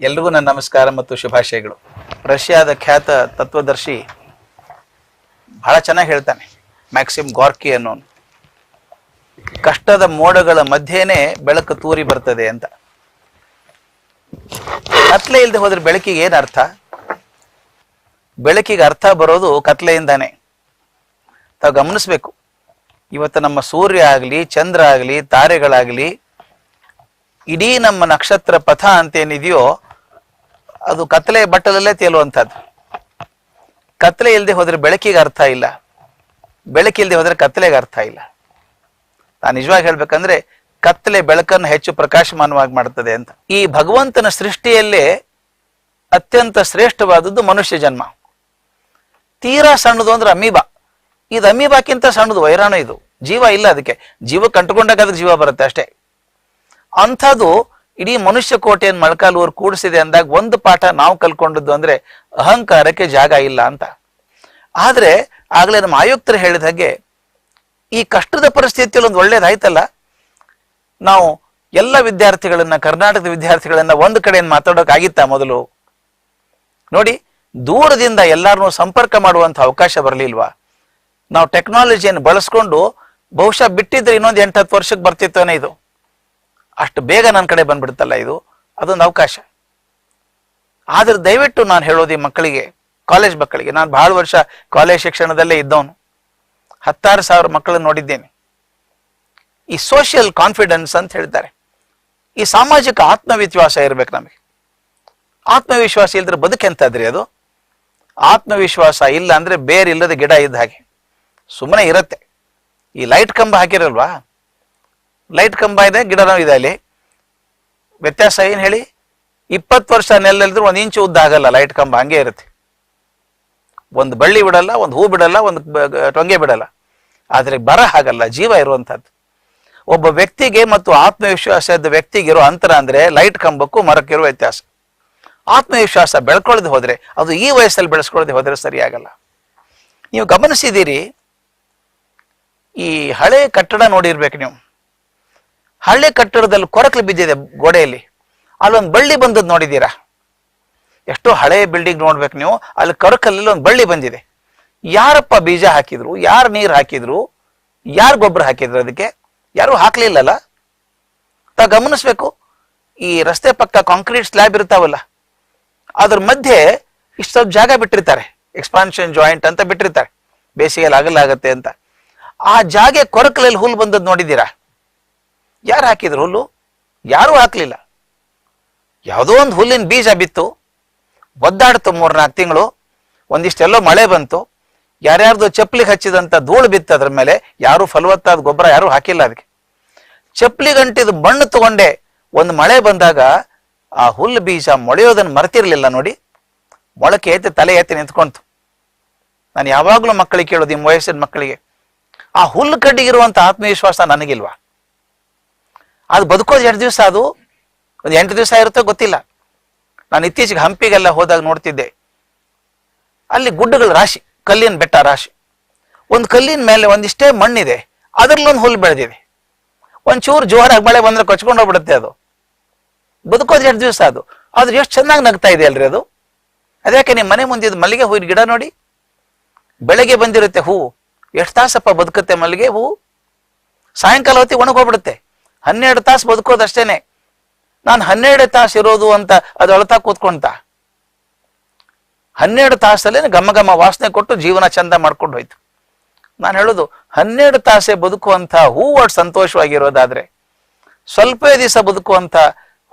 ಎಲ್ರಿಗೂ ನನ್ನ ನಮಸ್ಕಾರ ಮತ್ತು ಶುಭಾಶಯಗಳು. ರಷ್ಯಾದ ಖ್ಯಾತ ತತ್ವದರ್ಶಿ ಬಹಳ ಚೆನ್ನಾಗಿ ಹೇಳ್ತಾನೆ, ಮ್ಯಾಕ್ಸಿಮ್ ಗಾರ್ಕಿ ಅನ್ನೋನು. ಕಷ್ಟದ ಮೋಡಗಳ ಮಧ್ಯೆನೇ ಬೆಳಕು ತೂರಿ ಬರ್ತದೆ ಅಂತ. ಕತ್ಲೆ ಇಲ್ಲದೆ ಹೋದ್ರೆ ಬೆಳಕಿಗೆ ಏನು ಅರ್ಥ? ಬೆಳಕಿಗೆ ಅರ್ಥ ಬರೋದು ಕತ್ಲೆಯಿಂದಾನೆ. ತಾವು ಗಮನಿಸ್ಬೇಕು, ಇವತ್ತು ನಮ್ಮ ಸೂರ್ಯ ಆಗಲಿ, ಚಂದ್ರ ಆಗಲಿ, ತಾರೆಗಳಾಗಲಿ, ಇಡೀ ನಮ್ಮ ನಕ್ಷತ್ರ ಪಥ ಅಂತೇನಿದೆಯೋ ಅದು ಕತ್ತಲೆ ಬಟ್ಟಲಲ್ಲೇ ತೇಲುವಂಥದ್ದು. ಕತ್ತಲೆ ಇಲ್ಲದೆ ಹೋದ್ರೆ ಬೆಳಕಿಗೆ ಅರ್ಥ ಇಲ್ಲ. ಬೆಳಕಿಲ್ಲದೆ ಹೋದ್ರೆ ಕತ್ತಲೆಗೆ ಅರ್ಥ ಇಲ್ಲ. ನಾನು ನಿಜವಾಗಿ ಹೇಳ್ಬೇಕಂದ್ರೆ ಕತ್ತಲೆ ಬೆಳಕನ್ನು ಹೆಚ್ಚು ಪ್ರಕಾಶಮಾನವಾಗಿ ಮಾಡ್ತದೆ ಅಂತ. ಈ ಭಗವಂತನ ಸೃಷ್ಟಿಯಲ್ಲೇ ಅತ್ಯಂತ ಶ್ರೇಷ್ಠವಾದದ್ದು ಮನುಷ್ಯ ಜನ್ಮ. ತೀರಾ ಸಣ್ಣದು ಅಂದ್ರೆ ಅಮೀಬಾ. ಇದು ಅಮೀಬಾಕ್ಕಿಂತ ಸಣ್ಣದು, ವೈರಾಣು ಇದು. ಜೀವ ಇಲ್ಲ ಅದಕ್ಕೆ. ಜೀವ ಕಂಡುಕೊಂಡಾಗ ಅದಕ್ಕೆ ಜೀವ ಬರುತ್ತೆ ಅಷ್ಟೇ. ಅಂಥದ್ದು ಇಡೀ ಮನುಷ್ಯ ಕೋಟೆಯನ್ನು ಮೊಳಕಾಲೂರು ಕೂಡಿಸಿದೆ ಅಂದಾಗ ಒಂದು ಪಾಠ ನಾವು ಕಲ್ಕೊಂಡದ್ದು ಅಂದ್ರೆ ಅಹಂಕಾರಕ್ಕೆ ಜಾಗ ಇಲ್ಲ ಅಂತ. ಆದ್ರೆ ಆಗ್ಲೇ ನಮ್ಮ ಆಯುಕ್ತರು ಹೇಳಿದ ಹಾಗೆ ಈ ಕಷ್ಟದ ಪರಿಸ್ಥಿತಿಯಲ್ಲಿ ಒಂದು ಒಳ್ಳೇದಾಯ್ತಲ್ಲ. ನಾವು ಎಲ್ಲ ವಿದ್ಯಾರ್ಥಿಗಳನ್ನ, ಕರ್ನಾಟಕದ ವಿದ್ಯಾರ್ಥಿಗಳನ್ನ ಒಂದು ಕಡೆಯಿಂದ ಮಾತಾಡೋಕ್ಕಾಗಿತ್ತಾ ಮೊದಲು? ನೋಡಿ, ದೂರದಿಂದ ಎಲ್ಲರನ್ನೂ ಸಂಪರ್ಕ ಮಾಡುವಂತ ಅವಕಾಶ ಬರಲಿಲ್ವಾ? ನಾವು ಟೆಕ್ನಾಲಜಿಯನ್ನು ಬಳಸ್ಕೊಂಡು ಬಹುಶಃ ಬಿಟ್ಟಿದ್ರೆ ಇನ್ನೊಂದು ಎಂಟು ಹತ್ತು ವರ್ಷಕ್ಕೆ ಬರ್ತಿತ್ತೇನೆ ಇದು. ಅಷ್ಟು ಬೇಗ ನನ್ನ ಕಡೆ ಬಂದ್ಬಿಡುತ್ತಲ್ಲ ಇದು? ಅದೊಂದು ಅವಕಾಶ. ಆದ್ರೆ ದಯವಿಟ್ಟು ನಾನು ಹೇಳೋದು ಈ ಮಕ್ಕಳಿಗೆ ಕಾಲೇಜ್ ಮಕ್ಕಳಿಗೆ. ನಾನು ಬಹಳ ವರ್ಷ ಕಾಲೇಜ್ ಶಿಕ್ಷಣದಲ್ಲೇ ಇದ್ದವನು. ಹತ್ತಾರು ಸಾವಿರ ಮಕ್ಕಳನ್ನ ನೋಡಿದ್ದೇನೆ. ಈ ಸೋಷಿಯಲ್ ಕಾನ್ಫಿಡೆನ್ಸ್ ಅಂತ ಹೇಳ್ತಾರೆ. ಈ ಸಾಮಾಜಿಕ ಆತ್ಮವಿಶ್ವಾಸ ಇರಬೇಕು ನಮಗೆ. ಆತ್ಮವಿಶ್ವಾಸ ಇಲ್ಲದ್ರೆ ಬದುಕೆಂತಾದ್ರಿ ಅದು? ಆತ್ಮವಿಶ್ವಾಸ ಇಲ್ಲ ಅಂದ್ರೆ ಬೇರೆ ಇಲ್ಲದ ಗಿಡ ಇದ್ದ ಹಾಗೆ. ಸುಮ್ಮನೆ ಇರತ್ತೆ. ಈ ಲೈಟ್ ಕಂಬ ಹಾಕಿರಲ್ವಾ? ಲೈಟ್ ಕಂಬ ಇದೆ, ಗಿಡನೂ ಇದೆ ಅಲ್ಲಿ. ವ್ಯತ್ಯಾಸ ಏನು ಹೇಳಿ? ಇಪ್ಪತ್ತು ವರ್ಷ ನೆಲ್ಲಿದ್ರು ಒಂದು ಇಂಚು ಉದ್ದ ಆಗಲ್ಲ ಲೈಟ್ ಕಂಬ, ಹಂಗೆ ಇರುತ್ತೆ. ಒಂದು ಬಳ್ಳಿ ಬಿಡಲ್ಲ, ಒಂದು ಹೂ ಬಿಡಲ್ಲ, ಒಂದು ಟೊಂಗೆ ಬಿಡಲ್ಲ. ಆದರೆ ಬರ ಹಾಗಲ್ಲ, ಜೀವ ಇರುವಂಥದ್ದು. ಒಬ್ಬ ವ್ಯಕ್ತಿಗೆ ಮತ್ತು ಆತ್ಮವಿಶ್ವಾಸದ ವ್ಯಕ್ತಿಗಿರೋ ಅಂತರ ಅಂದ್ರೆ ಲೈಟ್ ಕಂಬಕ್ಕೂ ಮರಕ್ಕಿರೋ ವ್ಯತ್ಯಾಸ. ಆತ್ಮವಿಶ್ವಾಸ ಬೆಳ್ಕೊಳ್ಳದೆ ಹೋದರೆ, ಅದು ಈ ವಯಸ್ಸಲ್ಲಿ ಬೆಳೆಸ್ಕೊಳ್ಳದೆ ಹೋದ್ರೆ ಸರಿಯಾಗಲ್ಲ ನೀವು ಗಮನಿಸಿದ್ದೀರಿ, ಈ ಹಳೆ ಕಟ್ಟಡ ನೋಡಿರ್ಬೇಕು ನೀವು. ಹಳೆ ಕಟ್ಟಡದಲ್ಲಿ ಕೊರಕಲು ಬಿದ್ದಿದೆ ಗೋಡೆಯಲ್ಲಿ. ಅಲ್ಲೊಂದು ಬಳ್ಳಿ ಬಂದದ್ದು ನೋಡಿದ್ದೀರಾ? ಎಷ್ಟೋ ಹಳೆ ಬಿಲ್ಡಿಂಗ್ ನೋಡ್ಬೇಕು ನೀವು. ಅಲ್ಲಿ ಕೊರಕಲ್ಲಿ ಒಂದು ಬಳ್ಳಿ ಬಂದಿದೆ. ಯಾರಪ್ಪ ಬೀಜ ಹಾಕಿದ್ರು? ಯಾರು ನೀರು ಹಾಕಿದ್ರು? ಯಾರು ಗೊಬ್ಬರ ಹಾಕಿದ್ರು ಅದಕ್ಕೆ? ಯಾರು ಹಾಕ್ಲಿಲ್ಲಲ್ಲ? ತ ಗಮನಿಸ್ಬೇಕು. ಈ ರಸ್ತೆ ಪಕ್ಕ ಕಾಂಕ್ರೀಟ್ ಸ್ಲ್ಯಾಬ್ ಇರ್ತಾವಲ್ಲ, ಅದ್ರ ಮಧ್ಯೆ ಇಷ್ಟು ಸ್ವಲ್ಪ ಜಾಗ ಬಿಟ್ಟಿರ್ತಾರೆ. ಎಕ್ಸ್ಪಾನ್ಷನ್ ಜಾಯಿಂಟ್ ಅಂತ ಬಿಟ್ಟಿರ್ತಾರೆ. ಬೇಸಿಗೆಯಲ್ಲಿ ಆಗತ್ತೆ ಅಂತ. ಆ ಜಾಗೆ ಕೊರಕಲಲ್ಲಿ ಹುಲ್ಲು ಬಂದದ್ದು ನೋಡಿದ್ದೀರಾ? ಯಾರು ಹಾಕಿದ್ರು ಹುಲ್ಲು? ಯಾರೂ ಹಾಕ್ಲಿಲ್ಲ. ಯಾವುದೋ ಒಂದು ಹುಲ್ಲಿನ ಬೀಜ ಬಿತ್ತು. ಒದ್ದಾಡ್ತು ಮೂರ್ನಾಲ್ಕು ತಿಂಗಳು. ಒಂದಿಷ್ಟೆಲ್ಲೋ ಮಳೆ ಬಂತು. ಯಾರ್ಯಾರ್ದು ಚಪ್ಪಲಿಗೆ ಹಚ್ಚಿದಂತ ಧೂಳು ಬಿತ್ತು ಅದ್ರ ಮೇಲೆ ಯಾರು ಫಲವತ್ತಾದ ಗೊಬ್ಬರ ಯಾರು ಹಾಕಿಲ್ಲ ಅದಕ್ಕೆ ಚಪ್ಪಲಿ ಗಂಟಿದ ಮಣ್ಣು ತಗೊಂಡೆ. ಒಂದು ಮಳೆ ಬಂದಾಗ ಆ ಹುಲ್ಲು ಬೀಜ ಮೊಳೆಯೋದನ್ನು ಮರ್ತಿರ್ಲಿಲ್ಲ ನೋಡಿ. ಮೊಳಕೆ ಎತ್ತಿ ತಲೆ ಎತ್ತಿ ನಿಂತ್ಕೊಂತು. ನಾನು ಯಾವಾಗಲೂ ಮಕ್ಕಳಿಗೆ ಕೇಳೋದು ನಿಮ್ಮ ವಯಸ್ಸಿನ ಮಕ್ಕಳಿಗೆ. ಆ ಹುಲ್ಲು ಕಡ್ಡಿಗಿರುವಂತ ಆತ್ಮವಿಶ್ವಾಸ ನನಗಿಲ್ವಾ? ಅದು ಬದುಕೋದು ಎರಡು ದಿವಸ ಅದು, ಒಂದು ಎಂಟು ದಿವಸ ಇರುತ್ತೋ ಗೊತ್ತಿಲ್ಲ. ನಾನು ಇತ್ತೀಚೆಗೆ ಹಂಪಿಗೆಲ್ಲ ಹೋದಾಗ ನೋಡ್ತಿದ್ದೆ. ಅಲ್ಲಿ ಗುಡ್ಡಗಳ ರಾಶಿ, ಕಲ್ಲಿನ ಬೆಟ್ಟ ರಾಶಿ. ಒಂದು ಕಲ್ಲಿನ ಮೇಲೆ ಒಂದಿಷ್ಟೇ ಮಣ್ಣಿದೆ ಅದರಲ್ಲೊಂದು ಹುಲ್ಲು ಬೆಳೆದಿದೆ. ಒಂಚೂರು ಜೋರಾಗಿ ಮಳೆ ಬಂದ್ರೆ ಕೊಚ್ಕೊಂಡು ಹೋಗ್ಬಿಡುತ್ತೆ ಅದು. ಬದುಕೋದು ಎರಡು ದಿವಸ ಅದು. ಆದ್ರೆ ಎಷ್ಟು ಚೆನ್ನಾಗಿ ನಗ್ತಾ ಇದೆ ಅಲ್ರಿ ಅದು. ಅದ್ಯಾಕೆ ನಿಮ್ಮ ಮನೆ ಮುಂದಿದ್ದು ಮಲ್ಲಿಗೆ ಹೂವಿನ ಗಿಡ ನೋಡಿ. ಬೆಳಗ್ಗೆ ಬಂದಿರುತ್ತೆ ಹೂವು. ಎಷ್ಟು ತಾಸಪ್ಪ ಬದುಕುತ್ತೆ ಮಲ್ಲಿಗೆ ಹೂವು? ಸಾಯಂಕಾಲ ಹೊತ್ತಿಗೆ ಒಣಗೋಗ್ಬಿಡುತ್ತೆ ಹನ್ನೆರಡು ತಾಸು ಬದುಕೋದಷ್ಟೇನೆ. ನಾನು ಹನ್ನೆರಡು ತಾಸು ಇರೋದು ಅಂತ ಅದು ಅಳತಾ ಕೂತ್ಕೊಂತ ಹನ್ನೆರಡು ತಾಸಲ್ಲೇ ಘಮ ಘಮ ವಾಸನೆ ಕೊಟ್ಟು ಜೀವನ ಚಂದ ಮಾಡ್ಕೊಂಡು ಹೋಯ್ತು. ನಾನು ಹೇಳೋದು, ಹನ್ನೆರಡು ತಾಸೆ ಬದುಕುವಂತ ಹೂವು ಅಷ್ಟು ಸಂತೋಷವಾಗಿರೋದಾದ್ರೆ, ಸ್ವಲ್ಪ ದಿವಸ ಬದುಕುವಂತ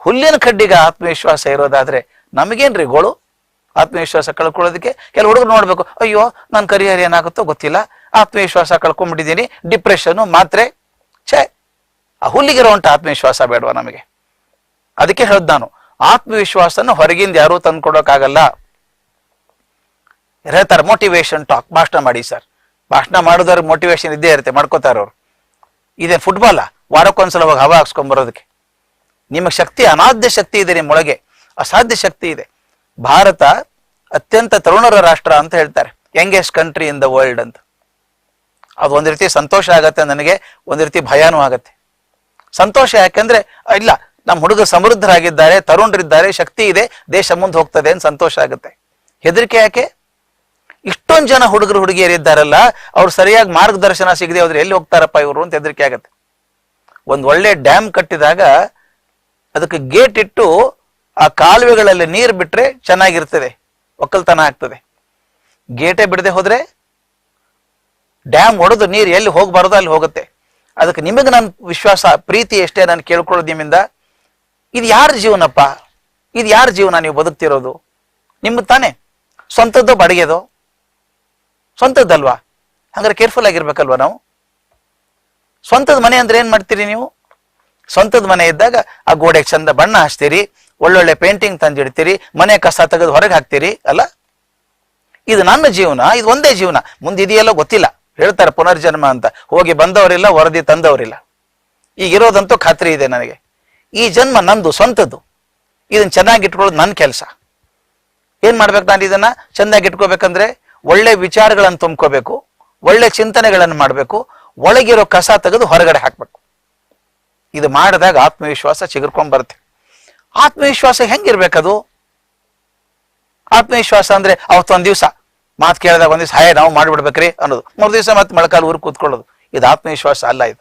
ಹುಲ್ಲಿನ ಕಡ್ಡಿಗೆ ಆತ್ಮವಿಶ್ವಾಸ ಇರೋದಾದ್ರೆ ನಮಗೇನ್ರಿ ಗೋಳು? ಆತ್ಮವಿಶ್ವಾಸ ಕಳ್ಕೊಳ್ಳೋದಕ್ಕೆ ಕೆಲವು ಹುಡುಗರು ನೋಡ್ಬೇಕು, ಅಯ್ಯೋ ನನ್ನ ಕರಿಯರ್ ಏನಾಗುತ್ತೋ ಗೊತ್ತಿಲ್ಲ. ಆತ್ಮವಿಶ್ವಾಸ ಕಳ್ಕೊಂಡ್ಬಿಟ್ಟಿದ್ದೀನಿ ಡಿಪ್ರೆಷನ್ ಮಾತ್ರೆ, ಛೇ. ಆ ಹುಲ್ಲಿಗಿರುವಂತ ಆತ್ಮವಿಶ್ವಾಸ ಬೇಡವಾ ನಮಗೆ? ಅದಕ್ಕೆ ಹೇಳ್ದು ನಾನು, ಆತ್ಮವಿಶ್ವಾಸನ ಹೊರಗಿಂದ ಯಾರೂ ತಂದ್ಕೊಡೋಕ್ಕಾಗಲ್ಲ ಹೇಳ್ತಾರೆ ಮೋಟಿವೇಶನ್ ಟಾಕ್ ಭಾಷಣ ಮಾಡಿ ಸರ್. ಭಾಷಣ ಮಾಡೋದವ್ರಿಗೆ ಮೋಟಿವೇಶನ್ ಇದ್ದೇ ಇರುತ್ತೆ, ಮಾಡ್ಕೋತಾರೆ ಅವ್ರು. ಇದೆ ಫುಟ್ಬಾಲ ವಾರಕ್ಕೊಂದ್ಸಲ ಹೋಗಿ ಹವಾ ಹಾಕ್ಸ್ಕೊಂಬರೋದಕ್ಕೆ. ನಿಮಗೆ ಶಕ್ತಿ, ಅನಾದ್ಯ ಶಕ್ತಿ ಇದೆ ನಿಮ್ಮೊಳಗೆ ಅಸಾಧ್ಯ ಶಕ್ತಿ ಇದೆ. ಭಾರತ ಅತ್ಯಂತ ತರುಣರ ರಾಷ್ಟ್ರ ಅಂತ ಹೇಳ್ತಾರೆ. Youngest country in the world ಅಂತ. ಅದು ಒಂದ್ ರೀತಿ ಸಂತೋಷ ಆಗತ್ತೆ, ನನಗೆ ಒಂದ್ ರೀತಿ ಭಯಾನೂ ಆಗತ್ತೆ. ಸಂತೋಷ ಯಾಕೆಂದ್ರೆ ಇಲ್ಲ ನಮ್ಮ ಹುಡುಗ ಸಮೃದ್ಧರಾಗಿದ್ದಾರೆ, ತರುಣರಿದ್ದಾರೆ, ಶಕ್ತಿ ಇದೆ, ದೇಶ ಮುಂದೆ ಹೋಗ್ತದೆ ಅಂತ ಸಂತೋಷ ಆಗುತ್ತೆ. ಹೆದರಿಕೆ ಯಾಕೆ? ಇಷ್ಟೊಂದು ಜನ ಹುಡುಗರು ಹುಡುಗಿಯರಿದ್ದಾರಲ್ಲ ಅವ್ರು ಸರಿಯಾಗಿ ಮಾರ್ಗದರ್ಶನ ಸಿಗದೆ ಹೋದ್ರೆ ಎಲ್ಲಿ ಹೋಗ್ತಾರಪ್ಪ ಇವರು ಅಂತ ಹೆದರಿಕೆ ಆಗುತ್ತೆ. ಒಂದು ಒಳ್ಳೆ ಡ್ಯಾಮ್ ಕಟ್ಟಿದಾಗ, ಅದಕ್ಕೆ ಗೇಟ್ ಇಟ್ಟು ಆ ಕಾಲುವೆಗಳಲ್ಲಿ ನೀರು ಬಿಟ್ರೆ ಚೆನ್ನಾಗಿರ್ತದೆ, ಒಕ್ಕಲ್ತನ ಆಗ್ತದೆ. ಗೇಟೇ ಬಿಡದೆ ಹೋದ್ರೆ, ಡ್ಯಾಮ್ ಒಡೆದು ನೀರು ಎಲ್ಲಿ ಹೋಗಬಾರ್ದು ಅಲ್ಲಿ ಹೋಗುತ್ತೆ. ಅದಕ್ಕೆ ನಿಮಗೆ ನನ್ನ ವಿಶ್ವಾಸ, ಪ್ರೀತಿ ಎಷ್ಟೇ ನಾನು ಕೇಳ್ಕೊಳ್ಳೋದು ನಿಮ್ಮಿಂದ. ಇದು ಯಾರ ಜೀವನಪ್ಪ? ಇದು ಯಾರ ಜೀವನ ನೀವು ಬದುಕ್ತಿರೋದು? ನಿಮ್ಮ ತಾನೇ. ಸ್ವಂತದ್ದು ಬಡಗೆದು. ಸ್ವಂತದ್ದಲ್ವಾ? ಹಂಗಾರೆ ಕೇರ್ಫುಲ್ ಆಗಿರ್ಬೇಕಲ್ವಾ ನಾವು? ಸ್ವಂತದ ಮನೆ ಅಂದ್ರೆ ಏನ್ ಮಾಡ್ತೀರಿ ನೀವು? ಸ್ವಂತದ ಮನೆ ಇದ್ದಾಗ ಆ ಗೋಡೆಗೆ ಚಂದ ಬಣ್ಣ ಹಚ್ತೀರಿ ಒಳ್ಳೊಳ್ಳೆ ಪೇಂಟಿಂಗ್ ತಂದಿಡ್ತೀರಿ, ಮನೆ ಕಸ ತೆಗೆದು ಹೊರಗೆ ಹಾಕ್ತೀರಿ, ಅಲ್ಲ? ಇದು ನನ್ನ ಜೀವನ, ಇದು ಒಂದೇ ಜೀವನ. ಮುಂದೆ ಇದೆಯಲ್ಲೋ ಗೊತ್ತಿಲ್ಲ. ಹೇಳ್ತಾರೆ ಪುನರ್ಜನ್ಮ ಅಂತ. ಹೋಗಿ ಬಂದವರಿಲ್ಲ, ವರದಿ ತಂದವರಿಲ್ಲ. ಈಗಿರೋದಂತೂ ಖಾತ್ರಿ ಇದೆ ನನಗೆ. ಈ ಜನ್ಮ ನಂದು, ಸ್ವಂತದ್ದು. ಇದನ್ನ ಚೆನ್ನಾಗಿ ಇಟ್ಕೊಳ್ಳೋದು ನನ್ನ ಕೆಲಸ. ಏನ್ ಮಾಡ್ಬೇಕು ನಾನು ಇದನ್ನ? ಚೆನ್ನಾಗಿ ಇಟ್ಕೋಬೇಕಂದ್ರೆ ಒಳ್ಳೆ ವಿಚಾರಗಳನ್ನು ತುಂಬ್ಕೋಬೇಕು, ಒಳ್ಳೆ ಚಿಂತನೆಗಳನ್ನು ಮಾಡಬೇಕು, ಒಳಗಿರೋ ಕಸ ತೆಗೆದು ಹೊರಗಡೆ ಹಾಕ್ಬೇಕು. ಇದು ಮಾಡಿದಾಗ ಆತ್ಮವಿಶ್ವಾಸ ಚಿಗುರ್ಕೊಂಡ್ ಬರುತ್ತೆ. ಆತ್ಮವಿಶ್ವಾಸ ಹೆಂಗಿರ್ಬೇಕದು? ಆತ್ಮವಿಶ್ವಾಸ ಅಂದ್ರೆ ಅವತ್ತೊಂದ್ ದಿವಸ ಮಾತು ಕೇಳಿದಾಗ ಒಂದ್ ದಿವಸ ಹಾಯ್ ನಾವು ಮಾಡಿಬಿಡ್ಬೇಕ್ರಿ ಅನ್ನೋದು. ಮೂರು ದಿವಸ ಮತ್ತೆ ಮೊಳಕಾಲು ಊರು ಕೂತ್ಕೊಳ್ಳೋದು. ಇದು ಆತ್ಮವಿಶ್ವಾಸ ಅಲ್ಲ ಇದು.